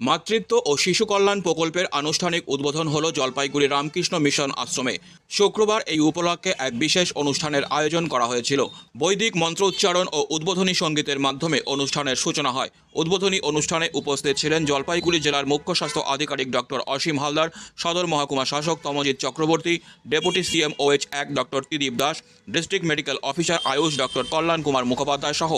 মাতৃত্ব ও শিশু কল্যাণ প্রকল্পের আনুষ্ঠানিক উদ্বোধন হল জলপাইগুড়ি রামকৃষ্ণ মিশন আশ্রমে। শুক্রবার এই উপলক্ষে এক বিশেষ অনুষ্ঠানের আয়োজন করা হয়েছিল। বৈদিক মন্ত্র উচ্চারণ ও উদ্বোধনী সঙ্গীতের মাধ্যমে অনুষ্ঠানের সূচনা হয়। উদ্বোধনী অনুষ্ঠানে উপস্থিত ছিলেন জলপাইগুড়ি জেলার মুখ্য স্বাস্থ্য আধিকারিক ডক্টর অসীম হালদার, সদর মহকুমা শাসক Tamajit Chakraborty, deputy CM OH এক doctor Tridip Das, district medical officer Ayush doctor Kalyan Kumar Mukhopadhyay সহ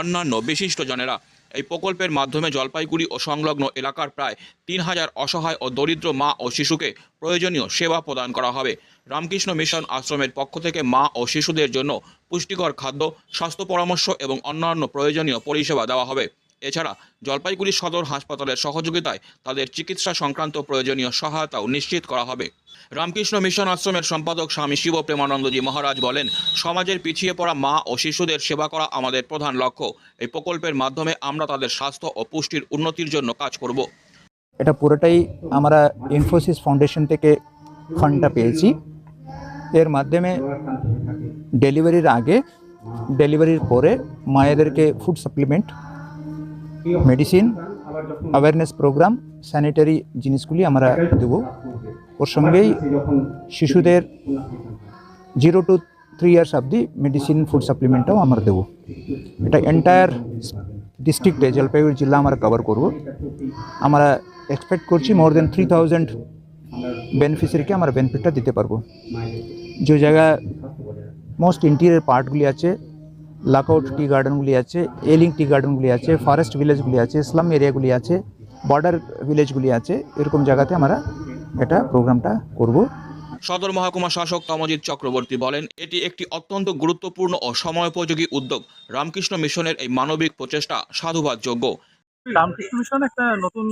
অন্যান্য বিশিষ্টজনেরা। এই প্রকল্পের মাধ্যমে জলপাইগুড়ি ও সংলগ্ন এলাকার প্রায় তিন হাজার অসহায় ও দরিদ্র মা ও শিশুকে প্রয়োজনীয় সেবা প্রদান করা হবে। রামকৃষ্ণ মিশন আশ্রমের পক্ষ থেকে মা ও শিশুদের জন্য পুষ্টিকর খাদ্য, স্বাস্থ্য পরামর্শ এবং অন্যান্য প্রয়োজনীয় পরিষেবা দেওয়া হবে। এছাড়া জলপাইগুড়ি সদর হাসপাতালের সহযোগিতায় তাদের চিকিৎসা সংক্রান্ত প্রয়োজনীয় সহায়তাও নিশ্চিত করা হবে। রামকৃষ্ণ মিশন আশ্রমের সম্পাদক স্বামী শিব প্রেমানন্দজি মহারাজ বলেন, সমাজের পিছিয়ে পড়া মা ও শিশুদের সেবা করা আমাদের প্রধান লক্ষ্য। এই প্রকল্পের মাধ্যমে আমরা তাদের স্বাস্থ্য ও পুষ্টির উন্নতির জন্য কাজ করব। এটা পুরোটাই আমরা ইনফোসিস ফাউন্ডেশন থেকে ফান্ডটা পেয়েছি। এর মাধ্যমে ডেলিভারির আগে ডেলিভারির পরে মায়েদেরকে food supplement medicine awareness program sanitary জিনিসগুলি আমরা দেবো। ওর সঙ্গেই শিশুদের জিরো টু থ্রি ইয়ার্স অবধি মেডিসিন ফুড সাপ্লিমেন্টটাও আমরা দেবো। এটা এন্টায়ার ডিস্ট্রিক্টে জলপাইগুড়ি জেলা আমরা কভার করব। আমরা এক্সপেক্ট করছি মোর দেন থ্রি থাউজেন্ড বেনিফিসিয়ারিকে আমরা বেনিফিটটা দিতে পারব। যে জায়গায় মোস্ট ইন্টিরিয়ার পার্টগুলি আছে লাকআউট টি গার্ডেনগুলি আছে এলিং টি গার্ডেনগুলি আছে ফরেস্ট ভিলেজগুলি আছে স্লাম এরিয়াগুলি আছে বর্ডার ভিলেজগুলি আছে এরকম জায়গাতে আমরা এটা প্রোগ্রামটা করব। সদর মহকুমা শাসক তমজিৎ চক্রবর্তী বলেন এটি একটি অত্যন্ত গুরুত্বপূর্ণ ও সময়োপযোগী উদ্যোগ। রামকৃষ্ণ মিশনের এই মানবিক প্রচেষ্টা সাধুবাদযোগ্য। রামকৃষ্ণ মিশন একটা নতুন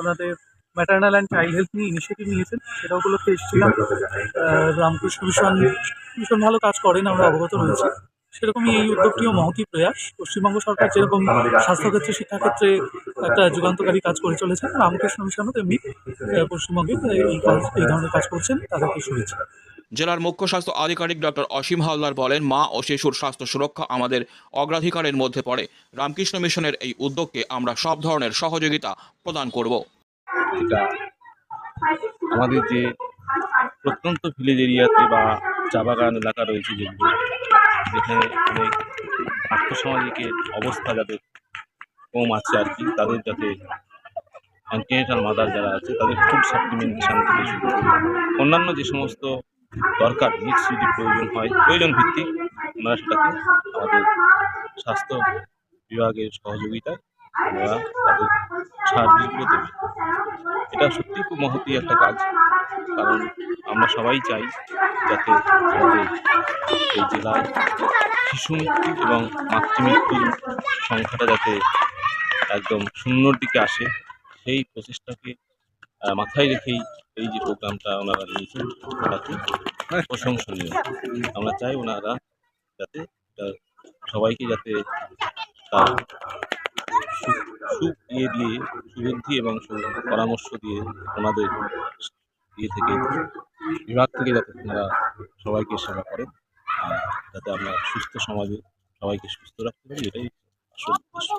ওনাদের ম্যাটার্নাল অ্যান্ড চাইল্ড হেলথ নিয়ে ইনিশিয়েটিভ নিয়েছেন। সেটা উপলক্ষে এসেছিলাম। আহ, রামকৃষ্ণ মিশন ভীষণ ভালো কাজ করেন আমরা অবগত রয়েছি। সেরকমই এই উদ্যোগটিও মহতি প্রয়াস। পশ্চিমবঙ্গ সরকার যেরকম স্বাস্থ্যক্ষেত্রে শিক্ষাক্ষেত্রে একটা যুগান্তকারী কাজ করে চলেছেন রামকৃষ্ণ মিশনও তেমনি পশ্চিমবঙ্গে এই কাজ এই ধরনের কাজ করছেন তাদেরকে শুভেচ্ছা। জেলার মুখ্য স্বাস্থ্য আধিকারিক ডক্টর অসীম হালদার বলেন মা ও শিশুর স্বাস্থ্য সুরক্ষা আমাদের অগ্রাধিকারের মধ্যে পড়ে। রামকৃষ্ণ মিশনের এই উদ্যোগকে আমরা সব ধরনের সহযোগিতা প্রদান করব। এটা আমাদের যে প্রত্যন্ত ভিলেজ এরিয়াতে বা চা বাগান এলাকা রয়েছে যেগুলো যেখানে অনেক আর্থসামাজিক অবস্থা যাদের কম আছে আর কি, তাদের যাতে অ্যান্টিনেটাল মাদার যারা আছে, তাদের ফুড সাপ্লিমেন্টেশন থেকে শুরু করে অন্যান্য যে সমস্ত দরকার নিজ যদি প্রয়োজন হয় প্রয়োজন ভিত্তিক ওনারা সেটাকে আমাদের স্বাস্থ্য বিভাগের সহযোগিতায় আমরা তাদের সার্ভিসগুলো দেবে। এটা সত্যি খুব মহতি একটা কাজ, কারণ আমরা সবাই চাই যাতে আমাদের এই জেলায় শিশু মৃত্যু এবং মাতৃমৃত্যুর সংখ্যাটা যাতে একদম শূন্যর দিকে আসে, সেই প্রচেষ্টাকে মাথায় রেখেই এই যে প্রোগ্রামটা ওনারা নিয়েছেন খুব প্রশংসনীয়। আমরা চাই ওনারা যাতে সবাইকে যাতে তার সুখ দিয়ে দিয়ে, সুবুদ্ধি এবং পরামর্শ দিয়ে ওনাদের ইয়ে থেকে বিভাগ থেকে যাতে তারা সবাইকে সেবা করেন যাতে আমরা সুস্থ সমাজে সবাইকে সুস্থ রাখতে পারি, এটাই আসল উদ্দেশ্য।